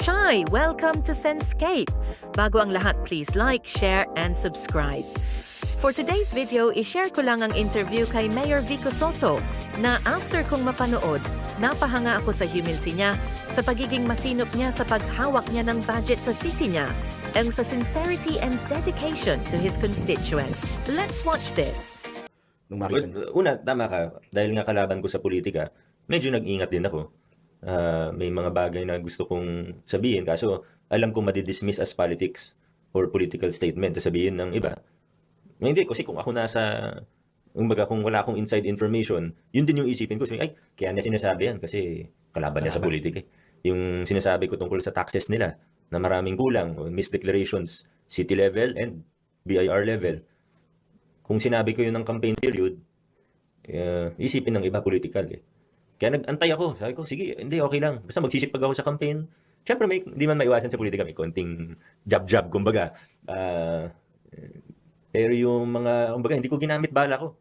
Shy, welcome to Senscape. Bago ang lahat, please like, share, and subscribe. For today's video, i-share ko lang ang interview kay Mayor Vico Soto na after kong mapanood, napahanga ako sa humility niya, sa pagiging masinop niya sa paghawak niya ng budget sa city niya, ang sa sincerity and dedication to his constituents. Let's watch this. Nung makita una, tama ka. Dahil nga kalaban ko sa politika, medyo nag-ingat din ako. Ah, may mga bagay na gusto kong sabihin, kaso alam kong madidismiss as politics or political statement. Sabihin ng iba. Hindi, kasi kung ako nasa, kumbaga kung wala akong inside information, yun din yung isipin ko. Sabi, Ay, kaya niya sinasabi yan kasi kalaban niya sa politika. eh. Yung sinasabi ko tungkol sa taxes nila, na maraming kulang, o misdeclarations, city level and BIR level. Kung sinabi ko yun ng campaign period, eh, isipin ng iba political eh. Kaya nag-antay ako. Sabi ko, sige, hindi, okay lang. Basta magsisipag ako sa campaign. Siyempre, may, hindi man maiwasan sa politika. May konting jab-jab, kumbaga. Ah, pero yung mga, kumbaga, hindi ko ginamit bala ko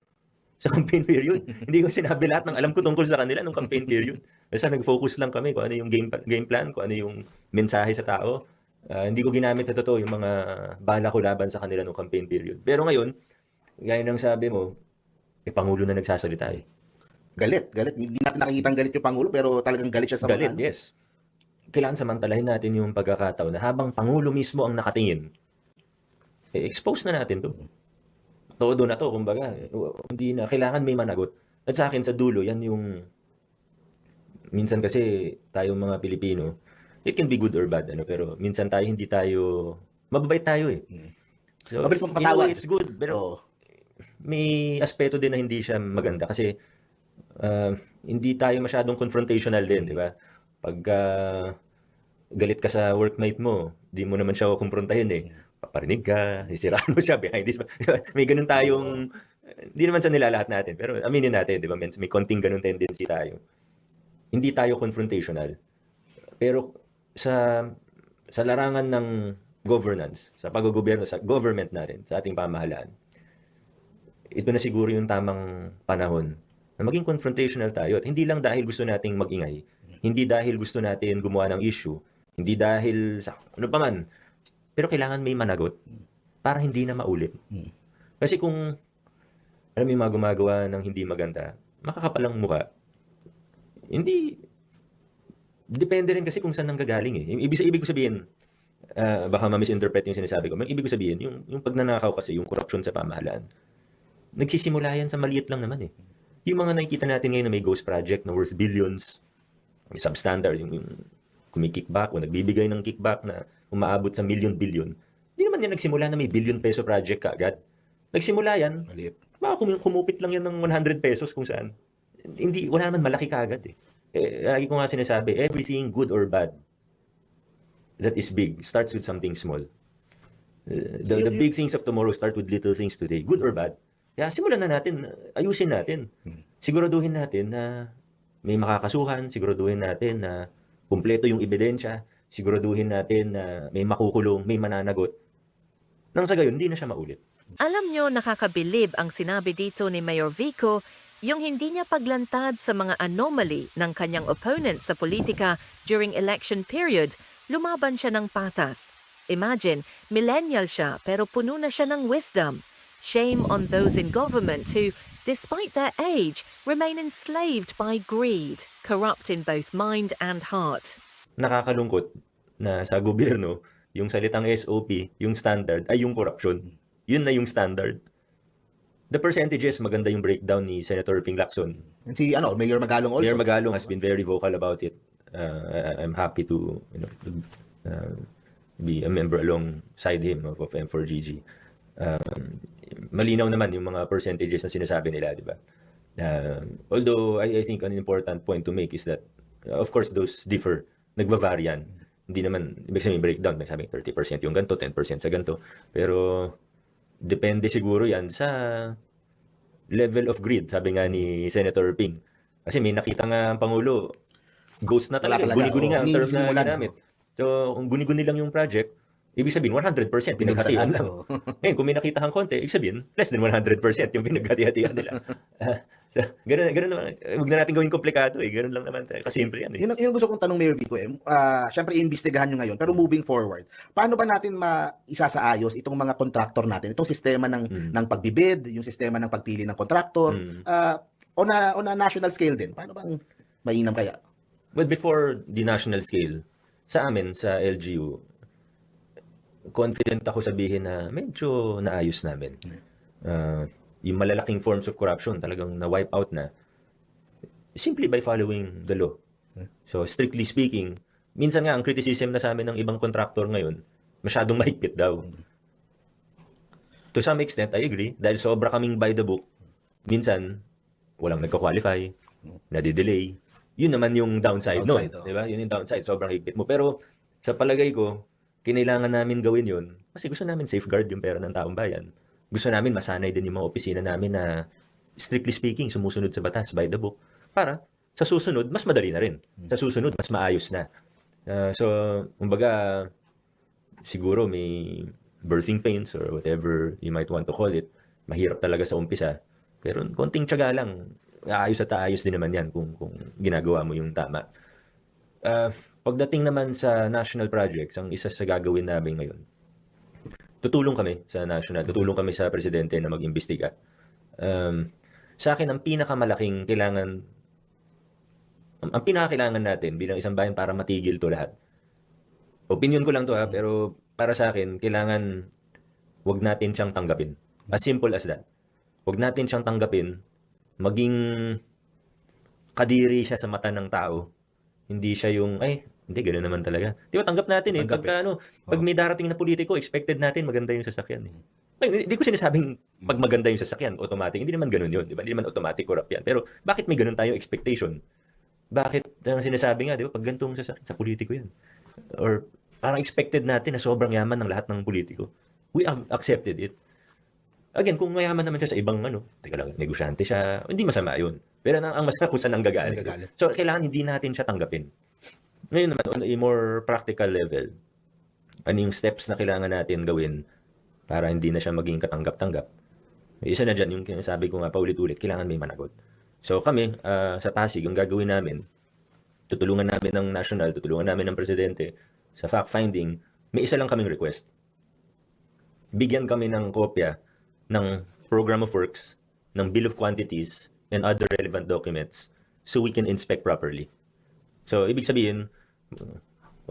sa campaign period. hindi ko sinabi lahat ng alam ko tungkol sa kanila nung campaign period. Basta nag-focus lang kami kung ano yung game, game plan, kung ano yung mensahe sa tao. Ah, hindi ko ginamit na totoo yung mga bala ko laban sa kanila nung campaign period. Pero ngayon, gaya ng sabi mo, eh, Pangulo na nagsasalita eh. Galit, galit. Hindi natin nakikita galit yung Pangulo pero talagang galit siya sa Galit, mga ano. yes. Kailangan samantalahin natin yung pagkakataon na habang Pangulo mismo ang nakatingin, eh, expose na natin to. Todo na to, kumbaga. Hindi na, kailangan may managot. At sa akin, sa dulo, yan yung, minsan kasi tayong mga Pilipino, it can be good or bad, ano, pero minsan tayo, hindi tayo, mababait tayo eh. So, Mabilis in a magpatawad. way, it's good, pero Oo. may aspeto din na hindi siya maganda kasi ah, hindi tayo masyadong confrontational din, di ba? Pag ah, galit ka sa workmate mo, di mo naman siya kukumprontahin eh. Paparinig ka, isiraan mo siya behind this. Di ba? May ganun tayong, hindi naman sa nilalahat natin, pero aminin natin, di ba? May konting ganun tendency tayo. Hindi tayo confrontational. Pero sa sa larangan ng governance, sa paggogobyerno, sa government natin, sa ating pamahalaan, ito na siguro yung tamang panahon na maging confrontational tayo. At hindi lang dahil gusto nating magingay, hindi dahil gusto natin gumawa ng issue, hindi dahil sa ano pa man, pero kailangan may managot para hindi na maulit. Kasi kung alam mo yung mga gumagawa ng hindi maganda, makakapalang muka, hindi, depende rin kasi kung saan nanggagaling eh. Yung Ibig, ibig ko sabihin, ah, baka ma-misinterpret yung sinasabi ko. Yung ibig ko sabihin, yung, yung pagnanakaw kasi, yung corruption sa pamahalaan, nagsisimula yan sa maliit lang naman eh. Yung mga nakikita natin ngayon na may ghost project na worth billions, may substandard, yung, yung kumikickback o nagbibigay ng kickback na umaabot sa million-billion, hindi naman yan nagsimula na may billion peso project kaagad. Nagsimula yan, Maliit. baka kum- kumupit lang yan ng 100 pesos kung saan. Hindi, wala naman malaki kaagad eh. eh. Lagi ko nga sinasabi, everything good or bad that is big starts with something small. Uh, the, the big things of tomorrow start with little things today, good or bad. Kaya simulan na natin, ayusin natin. Siguraduhin natin na may makakasuhan, siguraduhin natin na kumpleto yung ebidensya, siguraduhin natin na may makukulong, may mananagot. Nang sa gayon, hindi na siya maulit. Alam nyo, nakakabilib ang sinabi dito ni Mayor Vico, yung hindi niya paglantad sa mga anomaly ng kanyang opponent sa politika during election period, lumaban siya ng patas. Imagine, millennial siya pero puno na siya ng wisdom. Shame on those in government who, despite their age, remain enslaved by greed, corrupt in both mind and heart. nakakalungkot na sa gobyerno, yung salitang SOP, yung standard, ay yung corruption. Yun na yung standard. The percentages, maganda yung breakdown ni Senator Ping Lacson. And si ano, Mayor Magalong also. Mayor Magalong has been very vocal about it. Uh, I'm happy to, you know, to, uh, be a member alongside him of, of M4GG. Um, malinaw naman yung mga percentages na sinasabi nila, di ba? Um, although I, I think an important point to make is that, uh, of course, those differ. Nagbavaryan. Hindi naman, ibig sabihin breakdown, may sabi 30% yung ganito, 10% sa ganito. Pero, depende siguro yan sa level of greed, sabi nga ni Senator Ping. Kasi may nakita nga ang Pangulo, ghost na talaga. Guni-guni nga ang term na ginamit. So, kung guni-guni lang yung project, ibig sabihin 100% pinaghatian lang. Oo. Ngayon, kung may nakita kang konti, ibig sabihin, less than 100% yung pinaghati-hatian nila. So, ganun, ganun naman. Huwag na natin gawing komplikado eh. Ganun lang naman. Kasimple yan eh. Yun, yun gusto kong tanong, Mayor Vico. Eh. Ah, Siyempre, iimbestigahan nyo ngayon. Pero moving forward, paano ba natin maisasaayos itong mga contractor natin? Itong sistema ng, Mm. ng pagbibid, yung sistema ng pagpili ng contractor, Mm. ah, on, a, on a national scale din. Paano bang mainam kaya? Well, before the national scale, sa amin, sa LGU, confident ako sabihin na medyo naayos namin. Uh, yung malalaking forms of corruption talagang na-wipe out na simply by following the law. So, strictly speaking, minsan nga ang criticism na sa amin ng ibang contractor ngayon, masyadong mahigpit daw. To some extent, I agree. Dahil sobra kaming by the book, minsan, walang nagka-qualify, nadidelay. Yun naman yung downside, Downside, no? oh. Di ba? Yun yung downside. Sobrang higpit mo. Pero sa palagay ko, kinailangan namin gawin yun kasi gusto namin safeguard yung pera ng taong bayan. Gusto namin masanay din yung mga opisina namin na strictly speaking, sumusunod sa batas by the book para sa susunod, mas madali na rin. Sa susunod, mas maayos na. Ah, so, kumbaga, siguro may birthing pains or whatever you might want to call it. Mahirap talaga sa umpisa. Pero konting tiyaga lang, aayos at aayos din naman yan kung, kung ginagawa mo yung tama. Ah, pagdating naman sa national projects, ang isa sa gagawin namin ngayon, tutulong kami sa national, tutulong kami sa presidente na mag-imbestiga. Um, sa akin, ang pinakamalaking kailangan, ang, ang pinakakailangan natin bilang isang bayan para matigil to lahat. Opinion ko lang to ha, pero para sa akin, kailangan wag natin siyang tanggapin. As simple as that. Wag natin siyang tanggapin, maging kadiri siya sa mata ng tao. Hindi siya yung, ay, hindi, gano'n naman talaga. Di ba, tanggap natin eh. Tanggap Pagka ano, pag may darating na politiko, expected natin maganda yung sasakyan eh. Ay, Hindi ko sinasabing pag maganda yung sasakyan, automatic. Hindi naman ganun yun, di ba? Hindi naman automatic corrupt yan. Pero bakit may ganun tayong expectation? Bakit ang sinasabi nga, di ba? Pag ganitong sasakyan, sa politiko yan. Or parang expected natin na sobrang yaman ng lahat ng politiko. We have accepted it. Again, kung mayaman naman siya sa ibang ano, teka lang, negosyante siya, hindi masama yun. Pero ang, ang masama kung saan ang gagaling. So, kailangan hindi natin siya tanggapin. Ngayon naman, on a more practical level, ano yung steps na kailangan natin gawin para hindi na siya maging katanggap-tanggap. Isa na dyan, yung sabi ko nga paulit-ulit, kailangan may managot. So kami, ah, sa Pasig, yung gagawin namin, tutulungan namin ng national, tutulungan namin ng presidente sa fact-finding, may isa lang kaming request. Bigyan kami ng kopya ng program of works, ng bill of quantities, and other relevant documents so we can inspect properly. So, ibig sabihin, uh,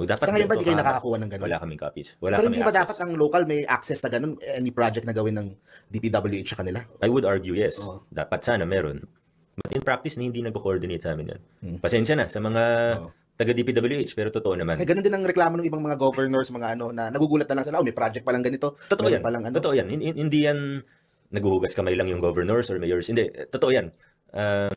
dapat Sa ngayon ba di kayo ka- nakakakuha ng ganun? Wala kaming copies. Wala Pero kaming hindi ba access. dapat ang local may access sa ganun? Any project na gawin ng DPWH sa kanila? I would argue yes. Oo. Dapat sana meron. But in practice, hindi nag-coordinate sa amin yan. Pasensya na sa mga Oo. taga-DPWH, pero totoo naman. Eh, ganun din ang reklamo ng ibang mga governors, mga ano, na nagugulat na lang sila, oh, may project palang ganito. Totoo meron yan. Palang, ano. Totoo yan. Hin- hin- Hindi yan naguhugas kamay lang yung governors or mayors. Hindi. Totoo yan. Ah,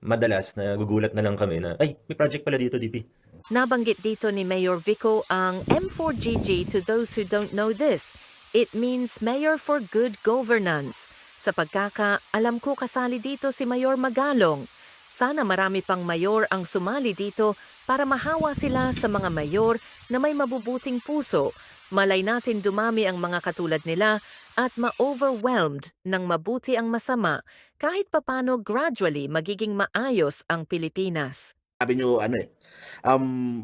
madalas, nagugulat na lang kami na, ay, may project pala dito, DP. Nabanggit dito ni Mayor Vico ang M4GG to those who don't know this. It means Mayor for Good Governance. Sa pagkaka, alam ko kasali dito si Mayor Magalong. Sana marami pang mayor ang sumali dito para mahawa sila sa mga mayor na may mabubuting puso. Malay natin dumami ang mga katulad nila at ma-overwhelmed ng mabuti ang masama kahit papano gradually magiging maayos ang Pilipinas. Sabi nyo, ano eh, um,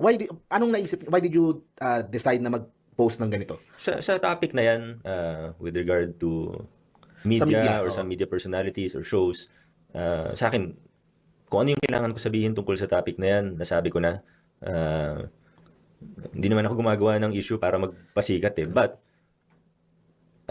why, di, anong naisip, why did you uh, decide na mag-post ng ganito? Sa, sa topic na yan, uh, with regard to media, Sa media, or oo. some media personalities or shows, uh, sa akin, kung ano yung kailangan ko sabihin tungkol sa topic na yan, nasabi ko na, uh, hindi naman ako gumagawa ng issue para magpasikat eh. But,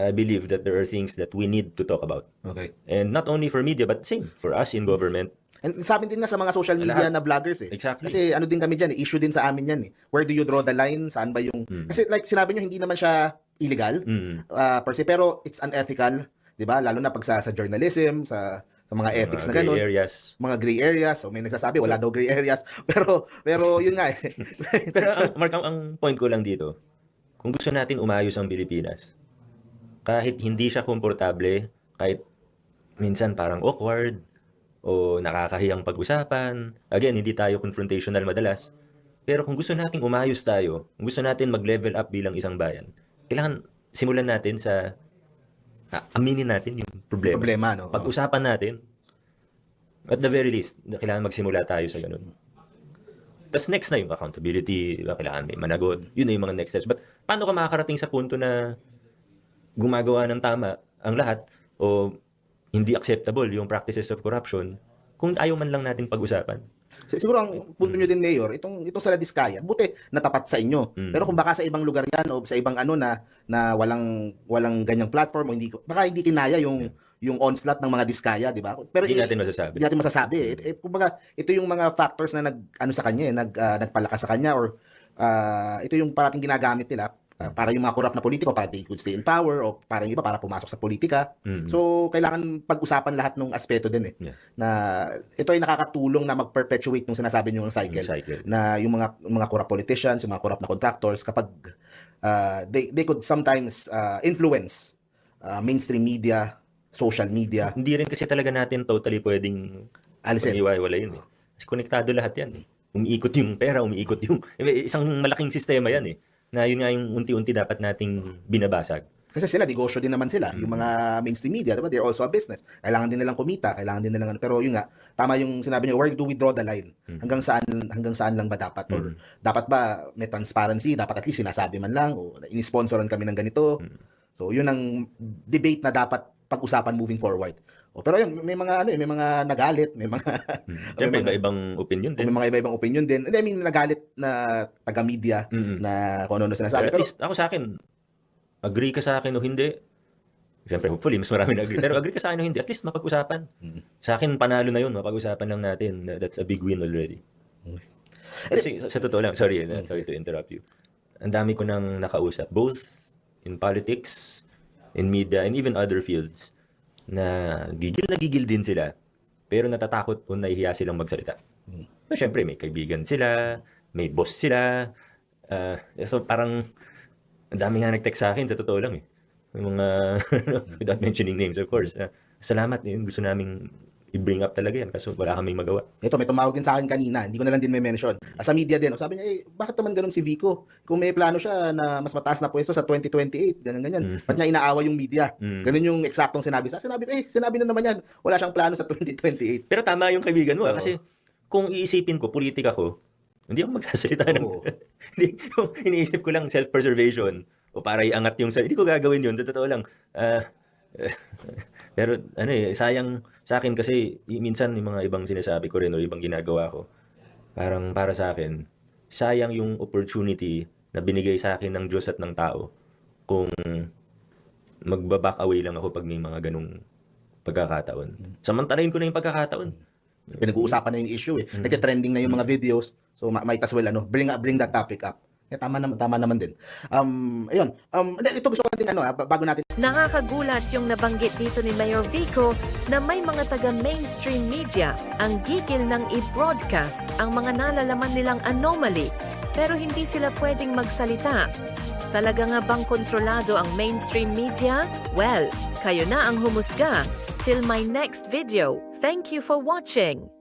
I believe that there are things that we need to talk about. Okay. And not only for media, but same, for us in government. And sabi din nga sa mga social media Lahat. na vloggers eh. Exactly. Kasi ano din kami dyan, eh, issue din sa amin yan eh. Where do you draw the line? Saan ba yung... Mm. Kasi like sinabi nyo, hindi naman siya illegal Mm. uh, per se, pero it's unethical, di ba? Lalo na pag sa, sa journalism, sa, sa mga ethics na Mga gray ganun. areas. Mga gray areas. So may nagsasabi, wala daw gray areas. Pero, pero yun nga eh. Pero ang, Mark, ang, ang point ko lang dito, kung gusto natin umayos ang Pilipinas, kahit hindi siya komportable, kahit minsan parang awkward, o nakakahiyang pag-usapan, again, hindi tayo confrontational madalas, pero kung gusto nating umayos tayo, kung gusto natin mag-level up bilang isang bayan, kailangan simulan natin sa ah, aminin natin yung problema. Problema, no? Pag-usapan natin, At the very least, kailangan magsimula tayo sa ganun. Tapos next na yung accountability, diba? kailangan may managot. Yun na yung mga next steps. But paano ka makakarating sa punto na gumagawa ng tama ang lahat o hindi acceptable yung practices of corruption kung ayaw man lang natin pag-usapan? Si- Siguro ang punto nyo din, Mayor, itong, itong sa La Discaya, buti natapat sa inyo. Mm. Pero kung baka sa ibang lugar yan o sa ibang ano na na walang walang ganyang platform o hindi baka hindi kinaya yung yung onslaught ng mga Discaya, di ba? Pero Hindi natin masasabi. Hindi natin masasabi. Eh, eh, kumbaga, ito yung mga factors na nag ano sa kanya, eh, nag ah, nagpalakas sa kanya or ah, ito yung parating ginagamit nila ah, para yung mga corrupt na politiko para they could stay in power o para yung iba para pumasok sa politika. Mm. So kailangan pag-usapan lahat ng aspeto din eh. Yeah. Na ito ay nakakatulong na mag-perpetuate nung sinasabi niyo ng cycle Yung cycle. na yung mga mga corrupt politicians, yung mga corrupt na contractors kapag ah, they they could sometimes ah, influence ah, mainstream media, social media, Hindi rin kasi talaga natin totally pwedeng alisin. Iwaiwala yun eh. Kasi konektado lahat yan eh. Umiikot yung pera, umiikot yung... eh, Isang malaking sistema yan eh. Na yun nga yung unti-unti dapat nating binabasag. Kasi sila, negosyo din naman sila. Yung mga mainstream media, diba? They're also a business. Kailangan din nilang kumita, kailangan din nilang... Pero yun nga, tama yung sinabi niyo, where do we draw the line? Hanggang saan hanggang saan lang ba dapat? Or dapat ba may transparency? Dapat at least sinasabi man lang, o inisponsoran kami ng ganito. So, yun ang debate na dapat pag-usapan moving forward. O, pero yun, may mga ano, eh, may mga nagalit, may mga may mga, iba-ibang opinion din. may mga iba-ibang opinion din. And I mean, nagalit na taga-media Mm-mm. na kung ano-ano Pero sinasabi. at Pero, least, ako sa akin, agree ka sa akin o hindi. Siyempre, hopefully, mas marami na agree. Pero agree ka sa akin o hindi, at least mapag-usapan. Sa akin, panalo na yun. Mapag-usapan lang natin. That's a big win already. Kasi, sa, sa totoo lang, sorry, eh, sorry to interrupt you. Ang dami ko nang nakausap, both in politics, in media, and even other fields, na gigil na gigil din sila, pero natatakot o nahihiya silang magsalita. So, syempre, may kaibigan sila, may boss sila. ah, so, parang, ang dami nga nag-text sa akin, sa totoo lang eh. Yung mga, without mentioning names, of course. ah, salamat, yun, gusto naming i-bring up talaga yan, kaso wala kaming magawa. Ito, may tumawag din sa akin kanina. Hindi ko na lang din may mention. Ah, Sa media din. oh, Sabi niya, eh, bakit naman ganun si Vico? Kung may plano siya na mas mataas na pwesto sa 2028, ganyan, ganyan. Ba't niya inaawa yung media? Mm. Ganun yung eksaktong sinabi sa Sinabi ko, eh, sinabi na naman yan. Wala siyang plano sa 2028. Pero tama yung kaibigan mo, ah, Oo. kasi kung iisipin ko, politika ko, hindi ako magsasalita ng... Hindi, iniisip ko lang self-preservation o para iangat yung... sa- Hindi ko gagawin yun, sa totoo lang. Ah, pero ano eh, sayang sa akin kasi minsan yung mga ibang sinasabi ko rin o ibang ginagawa ko, parang para sa akin, sayang yung opportunity na binigay sa akin ng Diyos at ng tao kung magbaback away lang ako pag may mga ganong pagkakataon. Samantalahin ko na yung pagkakataon. Pinag-uusapan na yung issue eh. Mm. Nagte-trending na yung mga videos. So, might as well, ano, bring, bring that topic up. Eh, tama naman, tama naman din. Um, ayun. Um, ito gusto ko natin, ano, ah, bago natin Nakakagulat yung nabanggit dito ni Mayor Vico na may mga taga-mainstream media ang gigil ng i-broadcast ang mga nalalaman nilang anomaly pero hindi sila pwedeng magsalita. Talaga nga bang kontrolado ang mainstream media? Well, kayo na ang humusga. Till my next video. Thank you for watching.